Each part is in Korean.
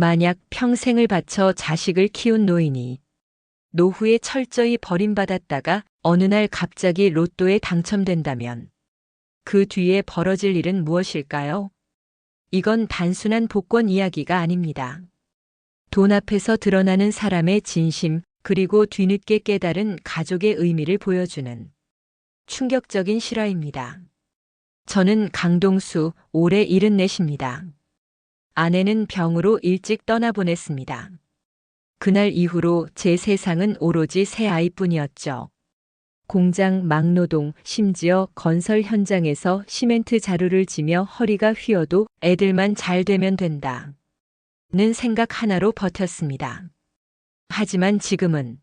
만약 평생을 바쳐 자식을 키운 노인이 노후에 철저히 버림받았다가 어느 날 갑자기 로또에 당첨된다면 그 뒤에 벌어질 일은 무엇일까요? 이건 단순한 복권 이야기가 아닙니다. 돈 앞에서 드러나는 사람의 진심, 그리고 뒤늦게 깨달은 가족의 의미를 보여주는 충격적인 실화입니다. 저는 강동수, 올해 74입니다. 아내는 병으로 일찍 떠나보냈습니다. 그날 이후로 제 세상은 오로지 새 아이뿐이었죠. 공장 막노동, 심지어 건설 현장에서 시멘트 자루를 지며 허리가 휘어도 애들만 잘 되면 된다. 는 생각 하나로 버텼습니다. 하지만 지금은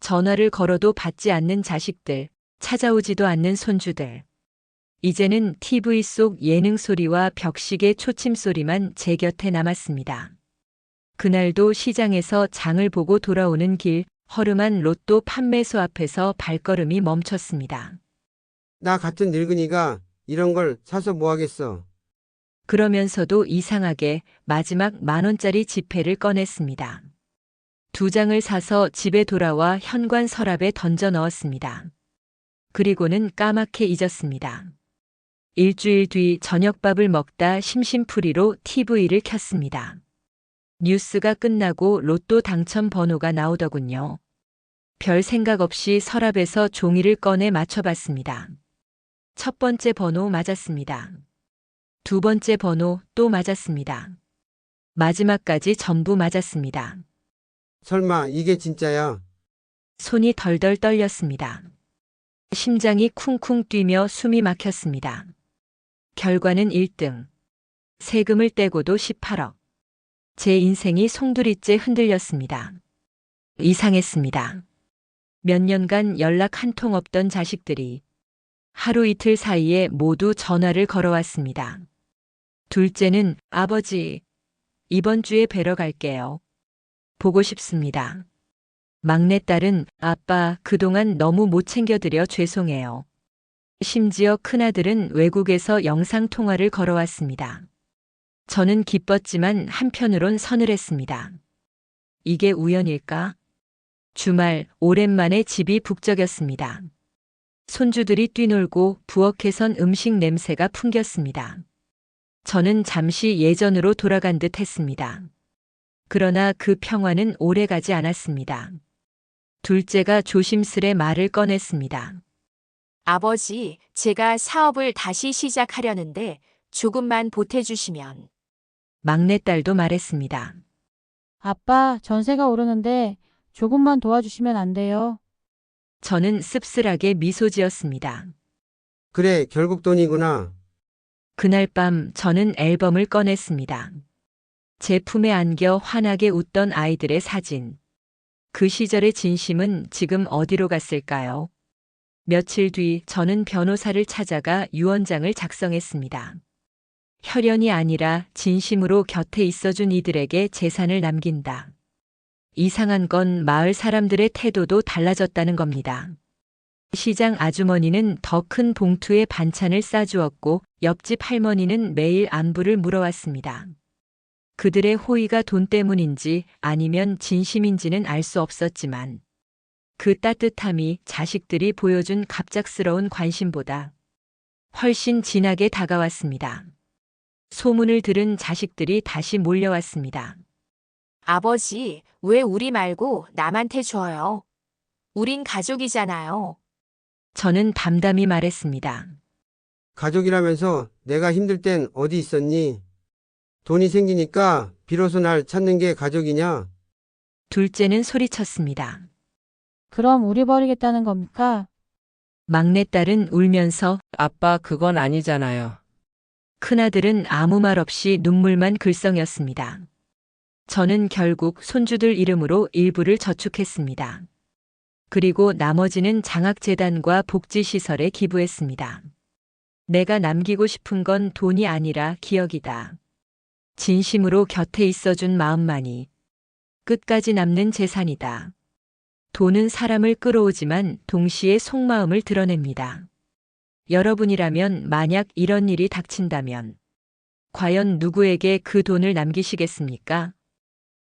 전화를 걸어도 받지 않는 자식들, 찾아오지도 않는 손주들. 이제는 TV 속 예능 소리와 벽식의 초침 소리만 제 곁에 남았습니다. 그날도 시장에서 장을 보고 돌아오는 길, 허름한 로또 판매소 앞에서 발걸음이 멈췄습니다. 나 같은 늙은이가 이런 걸 사서 뭐 하겠어. 그러면서도 이상하게 마지막 만 원짜리 지폐를 꺼냈습니다. 두 장을 사서 집에 돌아와 현관 서랍에 던져 넣었습니다. 그리고는 까맣게 잊었습니다. 일주일 뒤 저녁밥을 먹다 심심풀이로 TV를 켰습니다. 뉴스가 끝나고 로또 당첨 번호가 나오더군요. 별 생각 없이 서랍에서 종이를 꺼내 맞춰봤습니다. 첫 번째 번호 맞았습니다. 두 번째 번호 또 맞았습니다. 마지막까지 전부 맞았습니다. 설마 이게 진짜야? 손이 덜덜 떨렸습니다. 심장이 쿵쿵 뛰며 숨이 막혔습니다. 결과는 1등. 세금을 떼고도 18억. 제 인생이 송두리째 흔들렸습니다. 이상했습니다. 몇 년간 연락 한 통 없던 자식들이 하루 이틀 사이에 모두 전화를 걸어왔습니다. 둘째는 아버지, 이번 주에 뵈러 갈게요. 보고 싶습니다. 막내딸은 아빠 그동안 너무 못 챙겨드려 죄송해요. 심지어 큰아들은 외국에서 영상통화를 걸어왔습니다. 저는 기뻤지만 한편으론 서늘했습니다. 이게 우연일까? 주말 오랜만에 집이 북적였습니다. 손주들이 뛰놀고 부엌에선 음식 냄새가 풍겼습니다. 저는 잠시 예전으로 돌아간 듯 했습니다. 그러나 그 평화는 오래 가지 않았습니다. 둘째가 조심스레 말을 꺼냈습니다. 아버지, 제가 사업을 다시 시작하려는데 조금만 보태주시면. 막내딸도 말했습니다. 아빠, 전세가 오르는데 조금만 도와주시면 안 돼요? 저는 씁쓸하게 미소 지었습니다. 그래, 결국 돈이구나. 그날 밤 저는 앨범을 꺼냈습니다. 제 품에 안겨 환하게 웃던 아이들의 사진. 그 시절의 진심은 지금 어디로 갔을까요? 며칠 뒤 저는 변호사를 찾아가 유언장을 작성했습니다. 혈연이 아니라 진심으로 곁에 있어준 이들에게 재산을 남긴다. 이상한 건 마을 사람들의 태도도 달라졌다는 겁니다. 시장 아주머니는 더 큰 봉투에 반찬을 싸주었고 옆집 할머니는 매일 안부를 물어왔습니다. 그들의 호의가 돈 때문인지 아니면 진심인지는 알 수 없었지만 그 따뜻함이 자식들이 보여준 갑작스러운 관심보다 훨씬 진하게 다가왔습니다. 소문을 들은 자식들이 다시 몰려왔습니다. 아버지, 왜 우리 말고 남한테 줘요? 우린 가족이잖아요. 저는 담담히 말했습니다. 가족이라면서 내가 힘들 땐 어디 있었니? 돈이 생기니까 비로소 날 찾는 게 가족이냐? 둘째는 소리쳤습니다. 그럼 우리 버리겠다는 겁니까? 막내딸은 울면서 아빠, 그건 아니잖아요. 큰아들은 아무 말 없이 눈물만 글썽였습니다. 저는 결국 손주들 이름으로 일부를 저축했습니다. 그리고 나머지는 장학재단과 복지시설에 기부했습니다. 내가 남기고 싶은 건 돈이 아니라 기억이다. 진심으로 곁에 있어준 마음만이 끝까지 남는 재산이다. 돈은 사람을 끌어오지만 동시에 속마음을 드러냅니다. 여러분이라면 만약 이런 일이 닥친다면 과연 누구에게 그 돈을 남기시겠습니까?